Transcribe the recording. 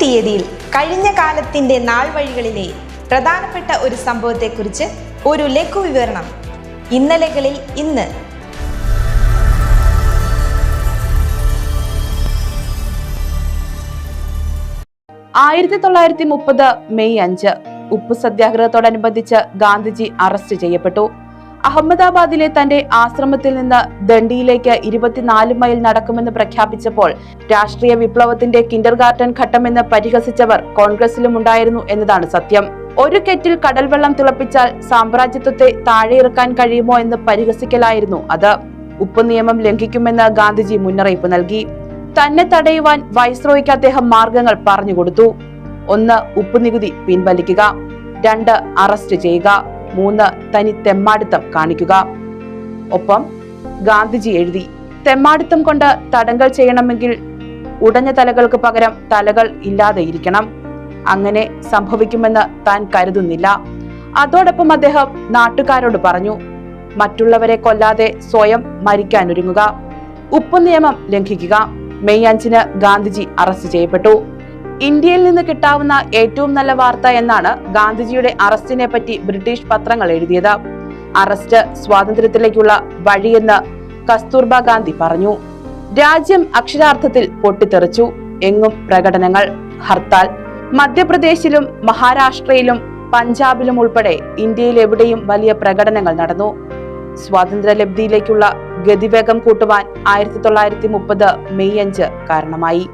തീയതിയിൽ കഴിഞ്ഞ കാലത്തിന്റെ നാൾ വഴികളിലെ പ്രധാനപ്പെട്ട ഒരു സംഭവത്തെക്കുറിച്ച് ഒരു ലഘു വിവരണം ഇന്നലകളിൽ ഇന്ന്. ആയിരത്തി തൊള്ളായിരത്തി മുപ്പത് മെയ് അഞ്ച് ഉപ്പ് സത്യാഗ്രഹത്തോടനുബന്ധിച്ച് ഗാന്ധിജി അറസ്റ്റ് ചെയ്യപ്പെട്ടു. അഹമ്മദാബാദിലെ തന്റെ ആശ്രമത്തിൽ നിന്ന് ദണ്ഡിയിലേക്ക് ഇരുപത്തിനാല് മൈൽ നടക്കുമെന്ന് പ്രഖ്യാപിച്ചപ്പോൾ രാഷ്ട്രീയ വിപ്ലവത്തിന്റെ കിൻഡർ ഗാർഡൻ ഘട്ടമെന്ന് പരിഹസിച്ചവർ കോൺഗ്രസിലും ഉണ്ടായിരുന്നു എന്നതാണ് സത്യം. ഒരു കെറ്റിൽ കടൽവെള്ളം തിളപ്പിച്ചാൽ സാമ്രാജ്യത്വത്തെ താഴെയിറക്കാൻ കഴിയുമോ എന്ന് പരിഹസിക്കലായിരുന്നു അത്. ഉപ്പ് നിയമം ലംഘിക്കുമെന്ന് ഗാന്ധിജി മുന്നറിയിപ്പ് നൽകി. തന്നെ തടയുവാൻ വൈസ്രോയ്ക്ക് അദ്ദേഹം മാർഗങ്ങൾ പറഞ്ഞുകൊടുത്തു ഒന്ന് ഉപ്പ് നികുതി പിൻവലിക്കുക. രണ്ട് അറസ്റ്റ് ചെയ്യുക. മൂന്ന് തനി തെമ്മാടിത്തം കാണിക്കുക. ഒപ്പം ഗാന്ധിജി എഴുതി തെമ്മാടിത്തം കൊണ്ട് തടങ്കൽ ചെയ്യണമെങ്കിൽ ഉടഞ്ഞ തലകൾക്ക് പകരം തലകൾ ഇല്ലാതെ ഇരിക്കണം. അങ്ങനെ സംഭവിക്കുമെന്ന് താൻ കരുതുന്നില്ല. അതോടൊപ്പം അദ്ദേഹം നാട്ടുകാരോട് പറഞ്ഞു മറ്റുള്ളവരെ കൊല്ലാതെ സ്വയം മരിക്കാനൊരുങ്ങുക ഉപ്പ് നിയമം ലംഘിക്കുക. മെയ് അഞ്ചിന് ഗാന്ധിജി അറസ്റ്റ് ചെയ്യപ്പെട്ടു. ഇന്ത്യയിൽ നിന്ന് കിട്ടാവുന്ന ഏറ്റവും നല്ല വാർത്ത എന്നാണ് ഗാന്ധിജിയുടെ അറസ്റ്റിനെ പറ്റി ബ്രിട്ടീഷ് പത്രങ്ങൾ എഴുതിയത്. അറസ്റ്റ് സ്വാതന്ത്ര്യത്തിലേക്കുള്ള വഴിയെന്ന് കസ്തൂർബ ഗാന്ധി പറഞ്ഞു. രാജ്യം അക്ഷരാർത്ഥത്തിൽ പൊട്ടിത്തെറിച്ചു. എങ്ങും പ്രകടനങ്ങൾ ഹർത്താൽ. മധ്യപ്രദേശിലും മഹാരാഷ്ട്രയിലും പഞ്ചാബിലും ഉൾപ്പെടെ ഇന്ത്യയിൽ എവിടെയും വലിയ പ്രകടനങ്ങൾ നടന്നു. സ്വാതന്ത്ര്യലബ്ധിയിലേക്കുള്ള ഗതിവേഗം കൂട്ടുവാൻ ആയിരത്തി തൊള്ളായിരത്തി മുപ്പത് മെയ് അഞ്ച് കാരണമായി.